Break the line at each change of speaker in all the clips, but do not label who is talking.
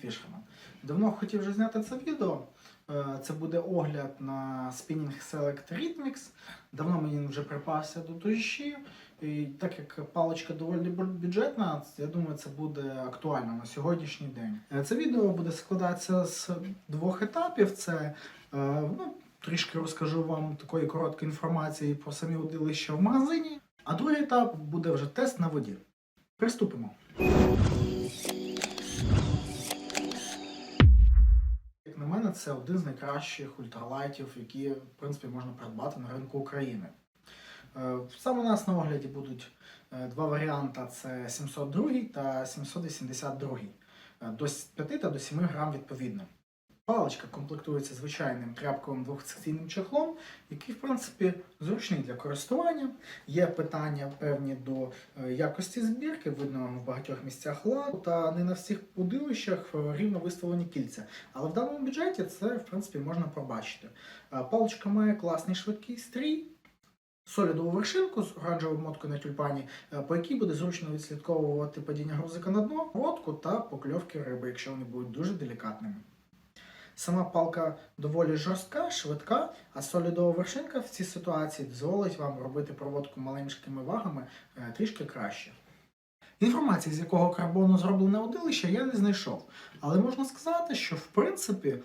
Фішерман. Давно хотів вже зняти це відео. Е, Це буде огляд на Spinning Select Rhythmix. Давно мені вже припався до душі. І так як паличка доволі бюджетна, я думаю, це буде актуально на сьогоднішній день. Е, Це відео буде складатися з двох етапів. Це е, ну, трішки розкажу вам такої короткої інформації про самі удилища в магазині. А другий етап буде вже тест на воді. Приступимо. Мене, це один з найкращих ультралайтів, які, в принципі, можна придбати на ринку України. Е, Саме у нас на огляді будуть е, два варіанти: це 702 та 782. е, До 5 та до 7 грам відповідно. Паличка комплектується звичайним тряпковим двохсекційним чехлом, який, в принципі, зручний для користування. Є питання певні до е, якості збірки, видно в багатьох місцях лад, та не на всіх удилищах е, рівно виставлені кільця. Але в даному бюджеті це, в принципі, можна побачити. Е, Паличка має класний швидкий стрій, солідову вершинку з оранжевою моткою на тюльпані, по якій буде зручно відслідковувати падіння грузика на дно, водку та покльовки риби, якщо вони будуть дуже делікатними. Сама палка доволі жорстка, швидка, а солідова вершинка в цій ситуації дозволить вам робити проводку маленькими вагами е, трішки краще. Інформації, з якого карбону зроблене удилище, я не знайшов. Але можна сказати, що в принципі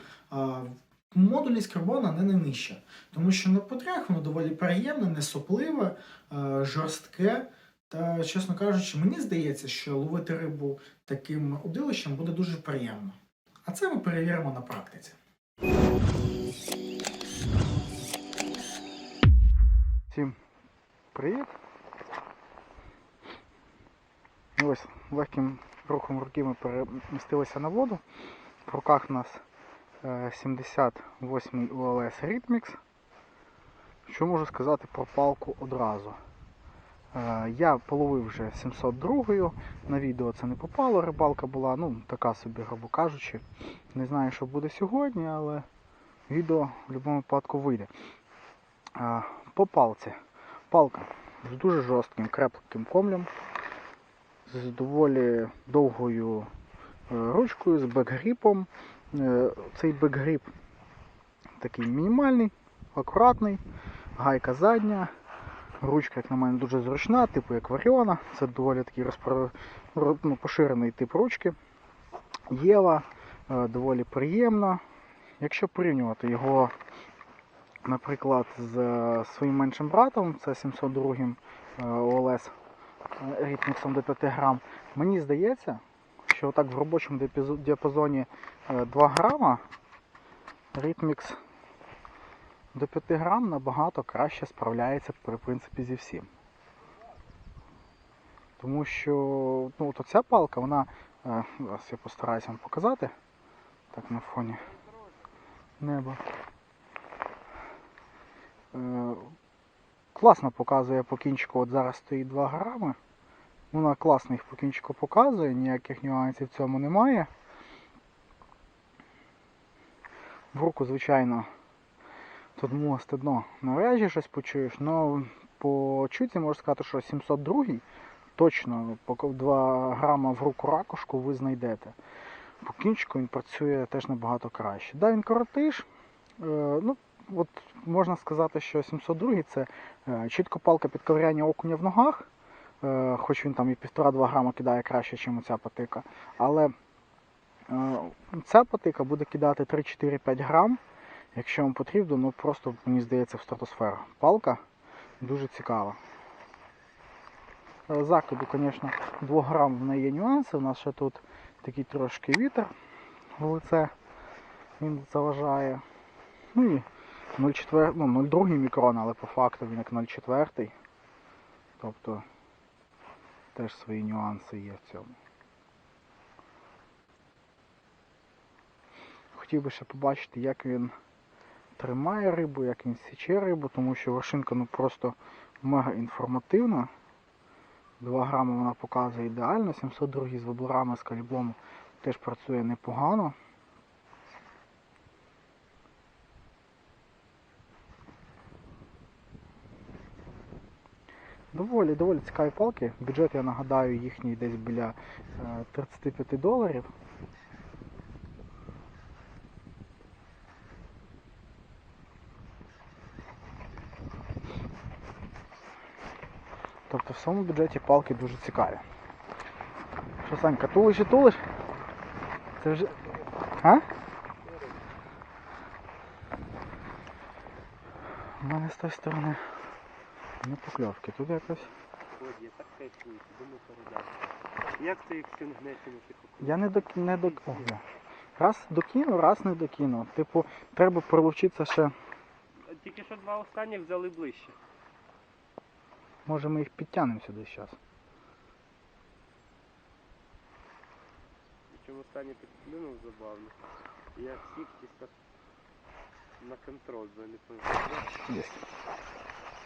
модульність карбона не найнижча, тому що на потрях воно доволі приємне, несопливе, е, жорстке. Та, чесно кажучи, мені здається, що ловити рибу таким удилищем буде дуже приємно. А це ми перевіримо на практиці.
Всім привіт. І ось легким рухом руки ми перемістилися на воду. В руках у нас е, 78 ULS Rhythmix. Що можу сказати про палку одразу? Е, Я половив вже 702-ю, на відео це не попало, рибалка була, ну така собі, грубо кажучи. Не знаю, що буде сьогодні, але відео в будь-якому випадку вийде. Е, По палці. Палка з дуже жорстким крепким комлем, з доволі довгою е, ручкою, з бекгріпом. Цей бекгріп такий мінімальний, акуратний, гайка задня. Ручка, як на мене, дуже зручна, типу як Варіона. Це доволі такий розпро... ну, поширений тип ручки. Єва е, доволі приємна. Якщо порівнювати його наприклад, з е, своїм меншим братом, це 702 е, ОЛС рітміксом до 5 грам, мені здається, що так в робочому діапазоні е, 2 грама ритмікс до 5 грам набагато краще справляється при принципі зі всім. Тому що ну, от ця палка, вона, е, зараз я постараюся вам показати, так на фоні неба. Е, класно показує по кінчику, от зараз стоїть 2 грами. Вона класно їх по кінчику показує, ніяких нюансів в цьому немає. В руку, звичайно, тут мости дно навряд чи щось почуєш, але по чуті можу сказати, що 702 точно по 2 грама в руку ракушку ви знайдете. По кінчику він працює теж набагато краще. Да, він коротиш, е, ну, от можна сказати, що 702 це е, чітко палка під ковиряння окуня в ногах, е, хоч він там і 1,5-2 грама кидає краще, ніж ця патика. Але ця патика буде кидати 3-4-5 грам, якщо вам потрібно, ну просто, мені здається, в стратосферу. Палка дуже цікава. Закиду, звісно, 2 грам в неї є нюанси. У нас ще тут такий трошки вітер в лице. Він заважає. Ну і 0,4, ну 0,2 мікрон, але по факту він як 0,4. Тобто теж свої нюанси є в цьому. Хотів би ще побачити, як він тримає рибу, як він січе рибу, тому що вершинка ну просто мега інформативна. 2 грами вона показує ідеально, 702 з воблерами з каліблом теж працює непогано. Доволі, доволі цікаві палки. Бюджет, я нагадаю, їхній десь біля е, 35 доларів. Тобто в своєму бюджеті палки дуже цікаві. Що, Санька, тулиш і тулиш? Це вже. А? У мене з тої сторони не покльовки. Тут якось.
Як це як сингнеться на?
Я не до не до. О. Раз докину, раз не докину. Типу, треба прилучитися ще.
Тільки що два останніх взяли ближче.
Може ми їх підтягнемо сюди зараз.
Причому останній так плюнув забавно. Я всіх тісно на контроль, бо я не пам'ятаю.
Є.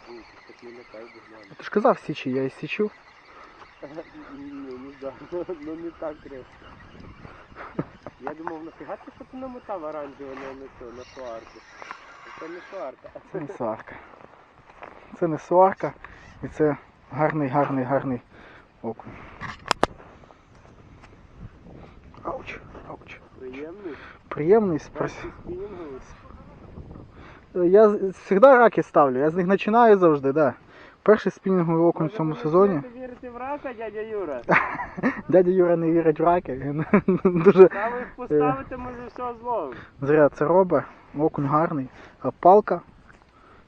Ні, так не лякай, бо знаю.
Ти ж казав січі, я і січу.
Ну, ну да, ну не так резко. Я думав, нафіга ти що ти намотав оранжеве на, на, цю, на суарку? Це не суарка, а
Це не сварка. Це не сварка. І це гарний, гарний, гарний окунь. Ауч, ауч.
приємний.
Приємний з Я завжди раки ставлю, я з них починаю завжди, да. Перший спінінговий окунь в цьому
ви
сезоні.
вірити в рака, дядя Юра?
Дядя Юра не вірить в раки. Він дуже
Та ви їх поставите, може все зловимо.
зря це робить. Окунь гарний. А палка,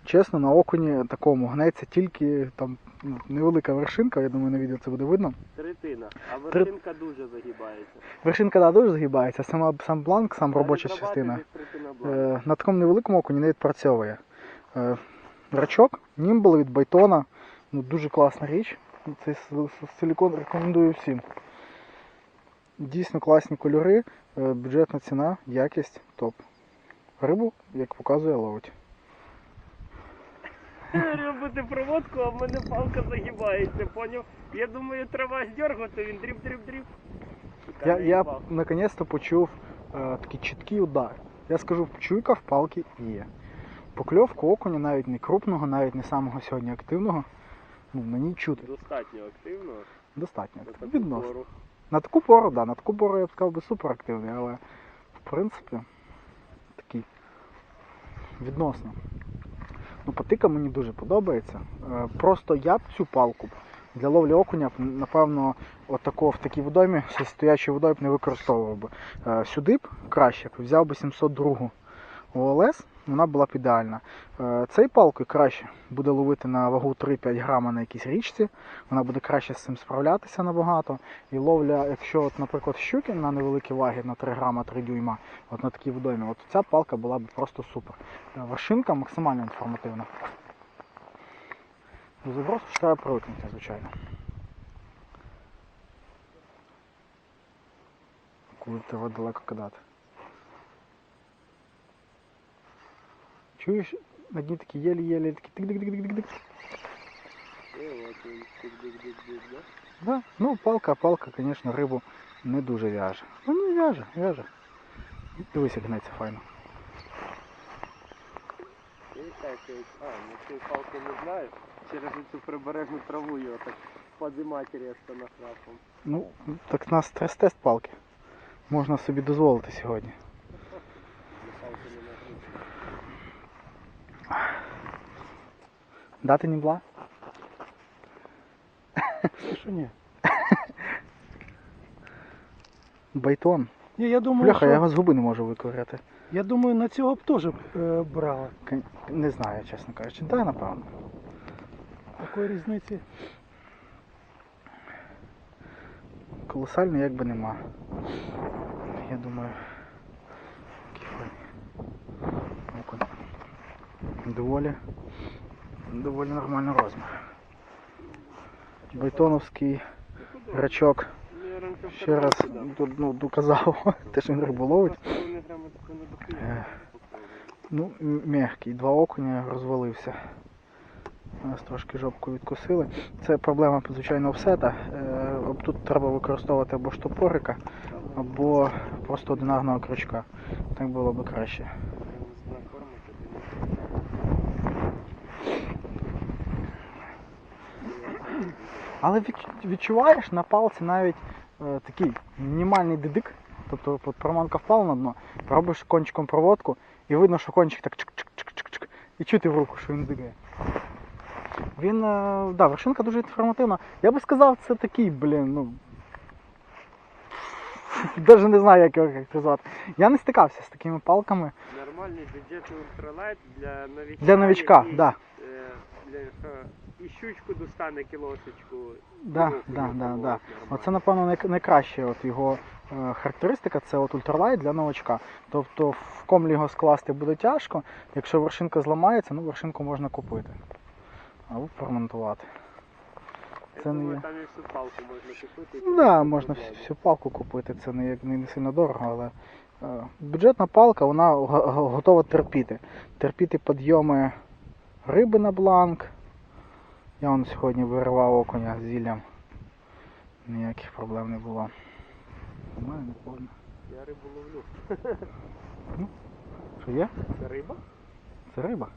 чесно, на окуні такому гнеться тільки там ну, невелика вершинка, я думаю, на відео це буде видно.
Третина. А
Три-
вершинка дуже загибається.
Вершинка да, дуже згибається, сама сам бланк, сам робоча частина. Е, на такому невеликому окуні не відпрацьовує. Е, рачок, німбл від байтона. Ну, дуже класна річ. Цей силікон рекомендую всім. Дійсно класні кольори, е, бюджетна ціна, якість топ. Рибу, як показує, ловить.
Робити проводку, а в мене палка загибається, поняв? Я думаю, треба здергати, він дріб-дріб-дріб.
Я, я наконець-то почув е, такий чіткий удар. Я скажу, чуйка в палки є. Покльовку окуня, навіть не крупного, навіть не самого сьогодні активного. Ну, мені чути.
Достатньо активно.
Достатньо.
на таку
Відносно.
пору.
На таку пору, да, на таку пору я б сказав би суперактивний, але в принципі такий відносно. Ну, патика мені дуже подобається. Е, Просто я б цю палку для ловлі окуня, напевно, отако в такій водоймі, стоячою водою б не використовував би. Е, Сюди б краще б взяв би 702 ОЛС, вона була б ідеальна. Е, Цей палкою краще буде ловити на вагу 3-5 грама на якійсь річці, вона буде краще з цим справлятися набагато. І ловля, якщо, от, наприклад, щуки на невеликі ваги на 3 грама 3 дюйма, от на такій водоймі, от ця палка була б просто супер. Е, Вершинка максимально інформативна. До забросу ж треба привикнути, звичайно. Коли треба далеко кидати. Чуєш, на дні такі єлі-єлі, такі тик-тик-тик-тик-тик.
І от він тик-дик-дик-дик, да?
Да, ну палка, палка, звісно, рибу не дуже в'яже. Ну не в'яже, в'яже. Дивись, як гнеться файно.
І так, я- а, ну цю палку не знаю. Через цю прибережну траву його так подимати різко нахрапом.
Ну, так у нас стрес-тест палки. Можна собі дозволити сьогодні.
На палку не нагрузити.
Дати нібла?
Що ні?
Байтон.
Ні, я думаю,
Бляха, я
що,
його з губи не можу виковиряти.
я думаю, на цього б теж е, брали.
Не знаю, чесно кажучи. Так, напевно.
Такої різниці.
Колосально якби нема. Я думаю. Доволі. Доволі нормальний розмір. Байтоновський рачок.
Я раніше
Ще раз ну, доказав, те, що він рибу ловить.
Просто вони прямо тако не дохуя
Е. Ну, м'який. Два окуня розвалився. Нас трошки жопку відкусили. Це проблема, звичайно, офсета. Е, Тут треба використовувати або штопорика, або просто одинарного крючка. Так було б краще. Але відчуваєш на палці навіть е, такий мінімальний дидик. Тобто проманка впала на дно, робиш кончиком проводку і видно, що кончик так чик-чик-чик-чик-чик, і чути в руку, що він дигає. Він, е, да, вершинка дуже інформативна. Я би сказав, це такий, блін, ну. Навіть не знаю, як його характеризувати. Я не стикався з такими палками.
Нормальний бюджетний ультралайт для новичка.
Для новичка,
який,
да.
е, Для, і щучку достане кілошечку.
Да,
Ну,
да, да, да.
нормально.
Оце, напевно, най- найкраще от його е, характеристика це от ультралайт для новачка. Тобто в комлі його скласти буде тяжко. Якщо вершинка зламається, ну вершинку можна купити. Або поремонтувати.
Я
це не
думаю,
є.
там і всю палку можна купити.
Ну Да, можна всю, всю палку купити, це не, як- не, не сильно дорого, але е, бюджетна палка вона го- го- готова терпіти. Терпіти підйоми риби на бланк. Я вон сьогодні виривав окуня з зіллям. Ніяких проблем не було. У мене не повно.
Я рибу ловлю.
Що є?
Це риба?
Це риба.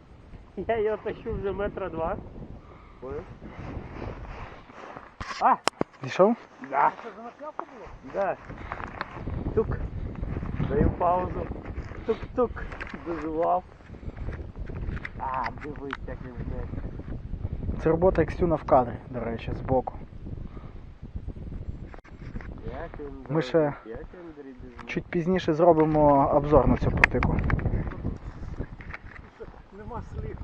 Я його тащу вже метра два. Понял? А!
Дійшов?
Да. Да. Тук. Даю паузу. Тук-тук. Дозував. А, дивись, як він.
Це робота Екстюна в кадрі, до речі, збоку. Ми ще. Чуть пізніше зробимо обзор на цю потику.
Нема слів.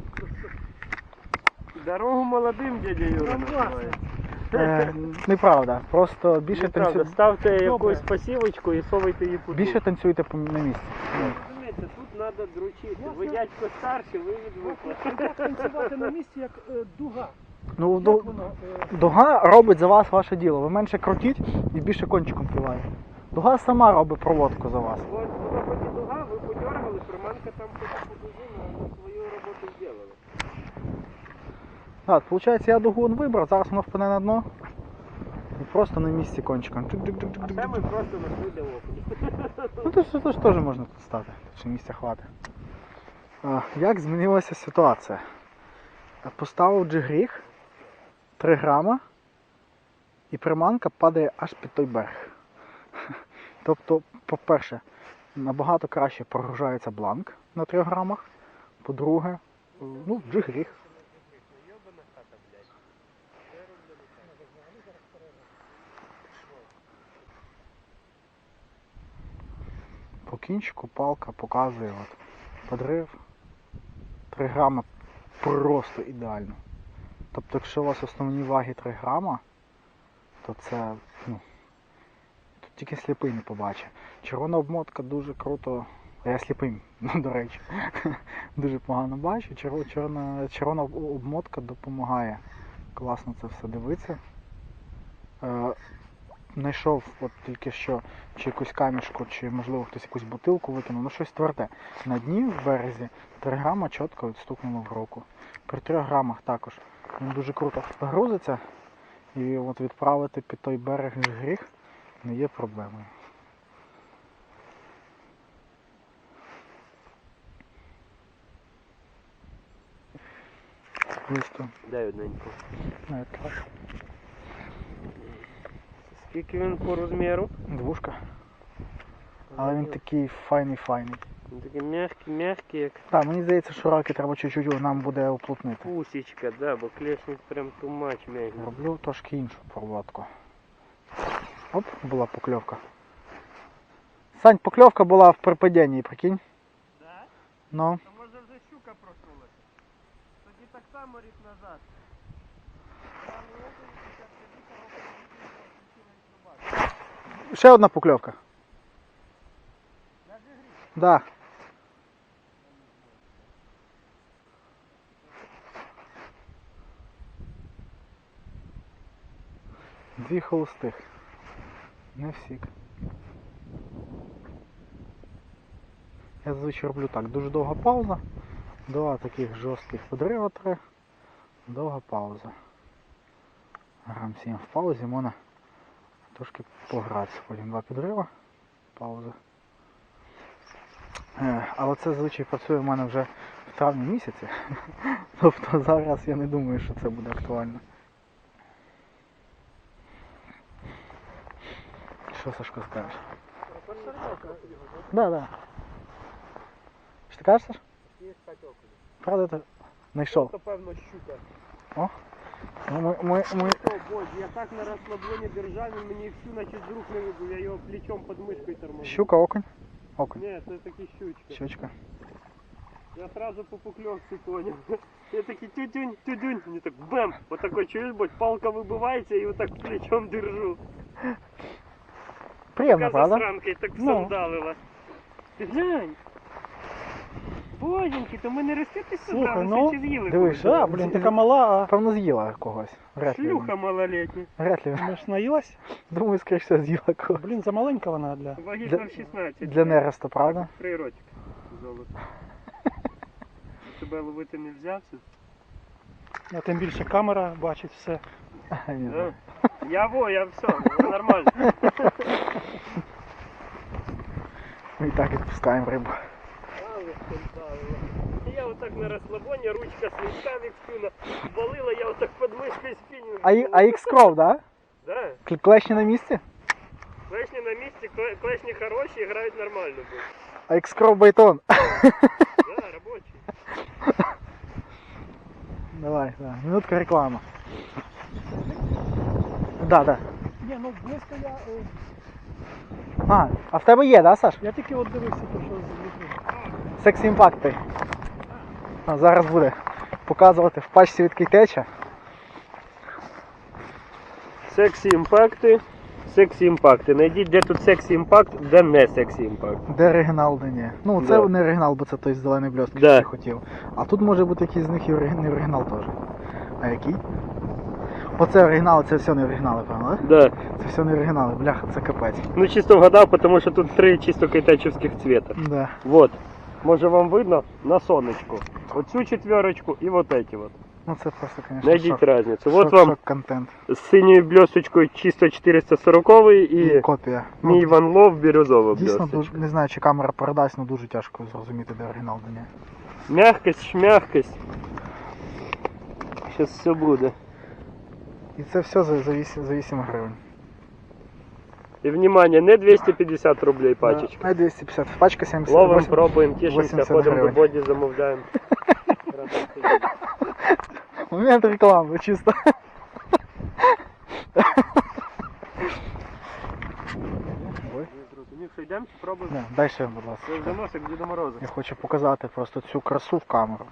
Дорогу молодим, дядя Юра. Називається.
Е, неправда, просто більше,
Неправда,
танцю...
ставте якусь пасівочку і совайте її по
більше танцюйте по- на місці.
Розумієте, тут треба дручити. Ви дядько старший, ви відвикли.
Так танцювати на місці, як е, дуга.
Ну,
Як
ду-
воно? е,
дуга робить за вас ваше діло. Ви менше крутіть і більше кончиком киваєте. Дуга сама робить проводку за вас.
От хоч і дуга, ви подергали, приманка там хоч і по дузі, але свою роботу зробили.
Так, виходить, я дугу он вибрав, зараз воно впаде на дно. Просто на місці кончиком.
А це ми просто нашли де окунь.
Ну то ж то ж теж можна тут стати, ще місця хватить. А, як змінилася ситуація? Поставив джигріг 3 грама і приманка падає аж під той берег. Тобто, по-перше, набагато краще прогружається бланк на 3 грамах. По-друге, ну, джигріг. По кінчику палка показує от, подрив 3 грама просто ідеально. Тобто, якщо у вас основні ваги 3 грама, то це ну, тут тільки сліпий не побачить. Червона обмотка дуже круто. Я сліпий, ну, до речі. дуже погано бачу. Червона, червона обмотка допомагає класно це все дивитися. Знайшов от тільки що чи якусь камішку, чи можливо хтось якусь бутилку викинув, ну щось тверде. На дні в березі 3 грама чітко відстукнуло в руку. При 3 грамах також він дуже круто грузиться. І от відправити під той берег гріх не є проблемою.
Дай одненько.
навіть так.
Скільки він по розміру?
Двушка. Але він такий файний-файний.
Він такий м'який, м'який, як
Так, мені здається, що раки треба чуть-чуть нам буде уплотнити.
пусічка, да, бо клешник прям тумач м'який.
Роблю трошки іншу проводку. Оп, була покльовка. Сань, покльовка була в припадінні, прикинь?
Да?
Ну.
То може вже щука проснулася. Тоді так само рік назад.
Ще одна покльовка. Да. Дві холостих. Не всік. Я зазвичай роблю так. Дуже довга пауза. Два таких жорстких подрива три. Довга пауза. Грам 7 в паузі можна трошки погратися. Потім два підрива. Пауза. Е, Але це звичай працює в мене вже в травні місяці. Тобто зараз я не думаю, що це буде актуально. Що Сашко скажеш? Да, да. Що ти кажеш, Саш?
Є.
Правда ти знайшов?
То певно щука.
О. Ну, Ми, ми, ми...
О, боже, я так на розслабленні держав, він мені всю наче з рук не вибив, я його плечом під мишкою тормозив.
Щука, окунь. Окунь.
Ні, це такі щучки.
Щучка.
Я сразу по поклевке понял. Я такий тютюнь, тютюнь. Мне так бэм. Вот такой, чуешь, бать, палка выбывается, и вот так плечом держу.
Приємно,
Така
правда?
засранка, і так
Ну.
сандалила. Ти глянь. Боженьки, то ми не ростити
Слухай,
сюди,
ну,
чи з'їли
дивись,
когось?
Да, блін, така мала, а
Певно, з'їла когось. Вряд ли.
Шлюха малолетня.
Вряд ли.
а ж наїлась.
Думаю, скоріше всього, з'їла когось.
Блін, замаленька вона для.
Вагітна в 16.
Для нереста, правда?
Приротик. Золото. Тебе ловити не взявся?
А тим більше камера бачить все.
Ні,
Да? Я во, я все, я нормально.
Ми і так відпускаємо рибу.
Отак на розслабоні, ручка слизька від спина болила, я отак під мишкою спіню.
А, і- а X-Crop, да?
Да,
Кль- Клешні на місці?
клешні на місці, кле- клешні хороші, грають нормально. будь.
А X-Crop байтон.
Да, робочі.
Давай, да. Минутка реклама. Да, да.
Ні, ну близько я. е,
А, а в тебе є, да, Саш?
Я тільки от дивився, то що з
Сексі імпакти. А, зараз буде показувати в пачці від Кейтеча.
Сексі імпакти. Сексі імпакти. Найдіть, де тут сексі імпакт, де не сексі імпакт.
Де оригінал, де ні. Ну, це
Да.
не оригінал, бо це той зелений бльост,
Да.
що ти хотів. А тут може бути якийсь з них і не оригінал теж. А який? Оце оригінал, це все не оригінали, певно, да?
Да.
Це все не оригінали, бляха, це капець.
Ну чисто вгадав, тому що тут три чисто китайчівських цвета.
Да.
Вот. Може вам видно на сонечку. Оцю четверочку і вот эти вот.
Ну це просто, звісно,
Найдіть
шок.
разницю.
шок,
Вот вам
шок контент.
з синьою бльосточкою чисто 440 і
копія.
мій Ван Лов бірюзова
Дійсно,
бльосточка.
дуже, не знаю, чи камера передасть, але дуже тяжко зрозуміти, де оригінал, де ні.
Мягкость, шмягкость. Сейчас все буде.
І це все за, за, 8, за 8 гривень.
І внимание, не 250 рублей пачечка.
На 250. Пачка 70
Ловим,
80.
пробуємо, тішимося,
80
ходимо до
гривень.
боді, замовляємо.
Момент реклами, чисто. Ой.
Ну що, йдемо, пробуємо.
Не, дай ще, будь ласка.
Це вже Діда Мороза.
Я хочу показати просто цю красу в камеру.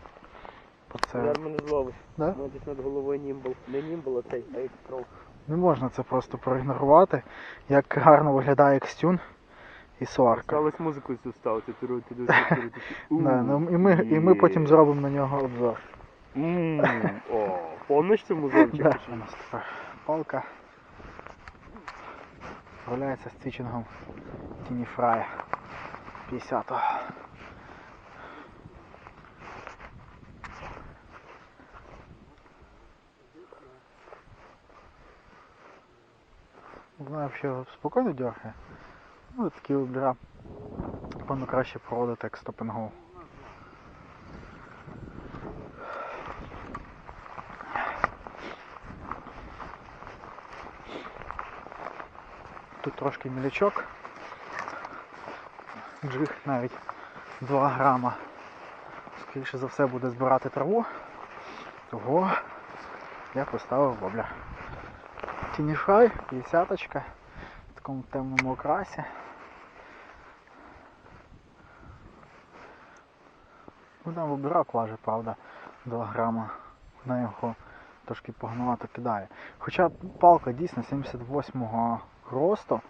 Бо Це
Зараз мене зловиш.
Да?
Ну, десь над головою німбл. Не німбл, а цей, а екстрол.
Не можна це просто проігнорувати, як гарно виглядає Кстюн і Суарка.
Сталось музику цю ставити, туди, туди.
Ну, і, ми, і ми потім зробимо на нього обзор.
О, помниш цю музончик?
У нас палка справляється з твічингом Тіні Фрая 50-го. Знаю, що спокійно дергає. Ну, такі обліра. Певно краще проводити як стопінг-гоу. Тут трошки мілячок. Джиг навіть 2 грама. Скоріше за все буде збирати траву. Того я поставив бобля. Тініфрай, 50 в такому темному окрасі. Ну там вибирак важить, правда, 2 грама. Вона його трошки погнувато кидає. Хоча палка дійсно 78-го росту,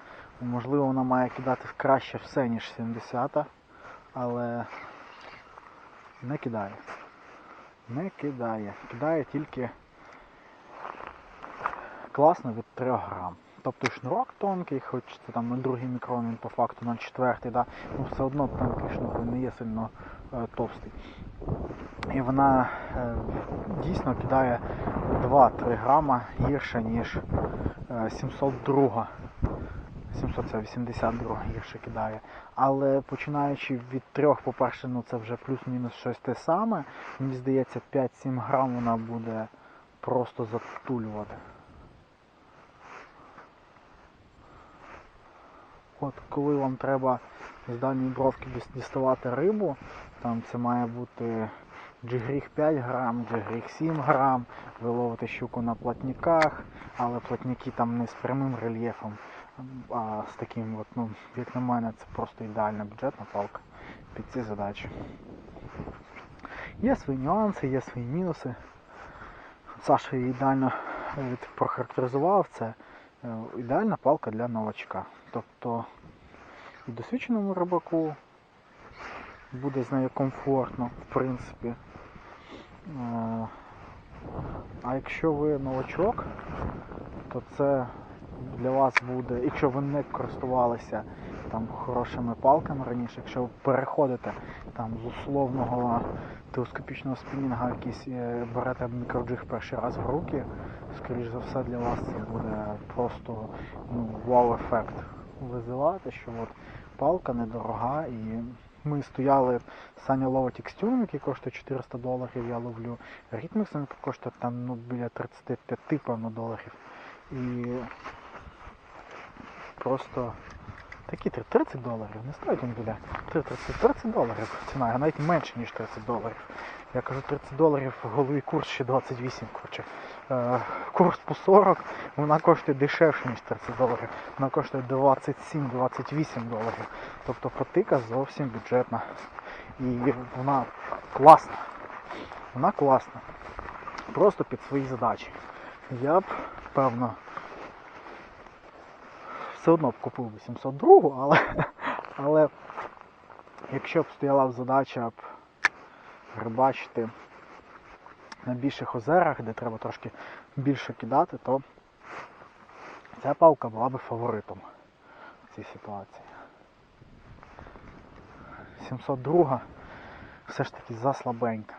можливо вона має кидати краще все, ніж 70-та, але не кидає. Не кидає. Кидає тільки класно від 3 грам. Тобто шнурок тонкий, хоч це там 0,2 мікрон, він по факту 0,4, да? ну все одно тонкий шнур, він не є сильно е, товстий. І вона е, дійсно кидає 2-3 грама гірше, ніж е, 702. 700 це 82 гірше кидає. Але починаючи від 3, по-перше, ну це вже плюс-мінус щось те саме. Мені здається, 5-7 грам вона буде просто затулювати. От коли вам треба з дальньої бровки діставати рибу, там це має бути джигріг 5 грам, джигріг 7 грам, ви ловите щуку на платниках, але платники там не з прямим рельєфом, а з таким, от, ну, як на мене, це просто ідеальна бюджетна палка під ці задачі. Є свої нюанси, є свої мінуси. Саша ідеально е, прохарактеризував. Це е, ідеальна палка для новачка. Тобто і досвідченому рибаку буде з нею комфортно, в принципі. Е, А якщо ви новачок, то це для вас буде, якщо ви не користувалися там хорошими палками раніше, якщо ви переходите там з условного телескопічного спінінга якийсь е, берете мікроджиг перший раз в руки, скоріш за все для вас це буде просто ну, вау-ефект визивати, що от палка недорога і ми стояли Саня ловить Xtune, який коштує 400 доларів, я ловлю Rhythmix, який коштує там ну, біля 35 певно доларів. І просто такі 30 доларів, не стоїть він біля 30, 30 доларів ціна, а навіть менше, ніж 30 доларів. Я кажу 30 доларів, голові курс ще 28, коротше. Е, курс по 40, вона коштує дешевше, ніж 30 доларів. Вона коштує 27-28 доларів. Тобто потика зовсім бюджетна. І вона класна. Вона класна. Просто під свої задачі. Я б, певно, все одно б купив 802, але, але якщо б стояла б задача б рибачити на більших озерах, де треба трошки більше кидати, то ця палка була б фаворитом в цій ситуації. 702 все ж таки заслабенька.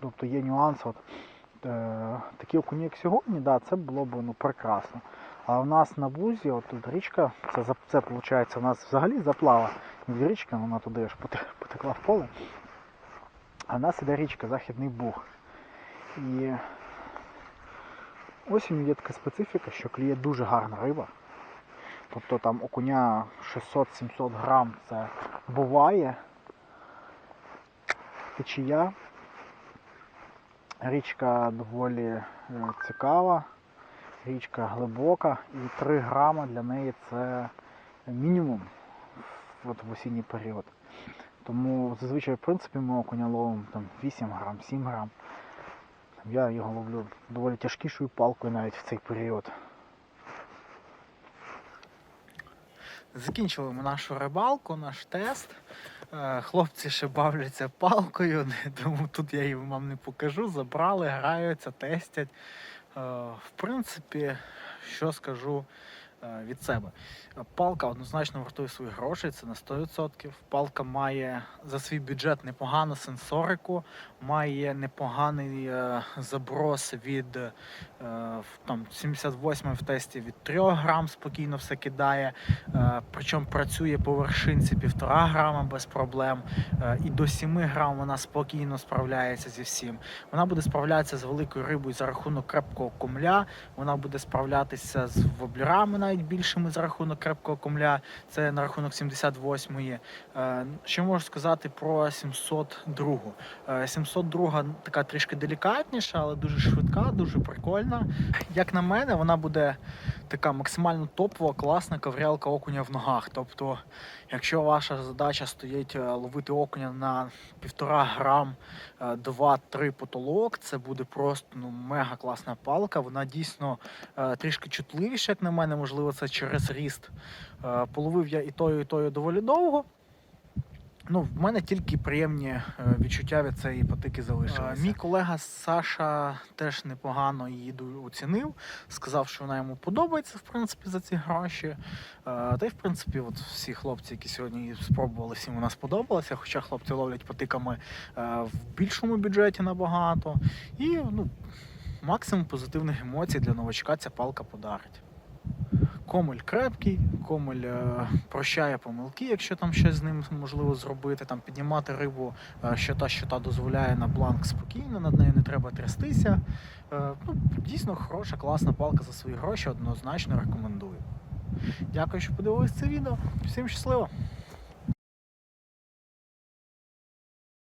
Тобто є нюанс, от, е, такі окуні, як сьогодні, да, це було б ну, прекрасно. А в нас на бузі, от тут річка, це, це виходить, у нас взагалі заплава від річки, вона туди аж потекла в поле. А в нас іде річка Західний Буг. І осінню є така специфіка, що кліє дуже гарна риба. Тобто там окуня 600-700 грам це буває. Течія. Річка доволі е, цікава, річка глибока і 3 грама для неї це мінімум от в осінній період. Тому зазвичай, в принципі, ми окуня ловимо там 8 грам, 7 грам. Я його ловлю доволі тяжкішою палкою навіть в цей період.
Закінчили ми нашу рибалку, наш тест. Е, Хлопці ще бавляться палкою, тому тут я їм вам не покажу. Забрали, граються, тестять. Е, В принципі, що скажу від себе. Е, Палка однозначно вартує свої гроші, це на 100%. Палка має за свій бюджет непогану сенсорику, має непоганий е, заброс від е, там, 78 в тесті від 3 грам спокійно все кидає. Е, Причому працює по вершинці 1,5 грама без проблем. Е, І до 7 грам вона спокійно справляється зі всім. Вона буде справлятися з великою рибою за рахунок крепкого комля. Вона буде справлятися з воблерами навіть більшими за рахунок крепкого комля. Це на рахунок 78-ї. Е, Що можу сказати про 702? Е, 702 така трішки делікатніша, але дуже швидка, дуже прикольна. Як на мене, вона буде така максимально топова, класна коврялка окуня в ногах. Тобто, якщо ваша задача стоїть е, ловити окуня на півтора грам, е, 2-3 потолок, це буде просто ну, мега класна палка. Вона дійсно е, трішки чутливіша, як на мене, можливо, це через ріст. Е, Половив я і тою, і тою доволі довго. Ну, в мене тільки приємні е, відчуття від цієї патики залишилися. Мій колега Саша теж непогано її оцінив. Сказав, що вона йому подобається, в принципі, за ці гроші. Е, Та й в принципі, от всі хлопці, які сьогодні спробували, всім вона сподобалася. Хоча хлопці ловлять патиками е, в більшому бюджеті набагато. І ну, максимум позитивних емоцій для новачка ця палка подарить. Комель крепкий, комель е, прощає помилки, якщо там щось з ним можливо зробити, там піднімати рибу, е, що та, що та дозволяє на бланк спокійно, над нею не треба трястися. Е, ну, дійсно хороша, класна палка за свої гроші, однозначно рекомендую. Дякую, що подивились це відео. Всім щасливо!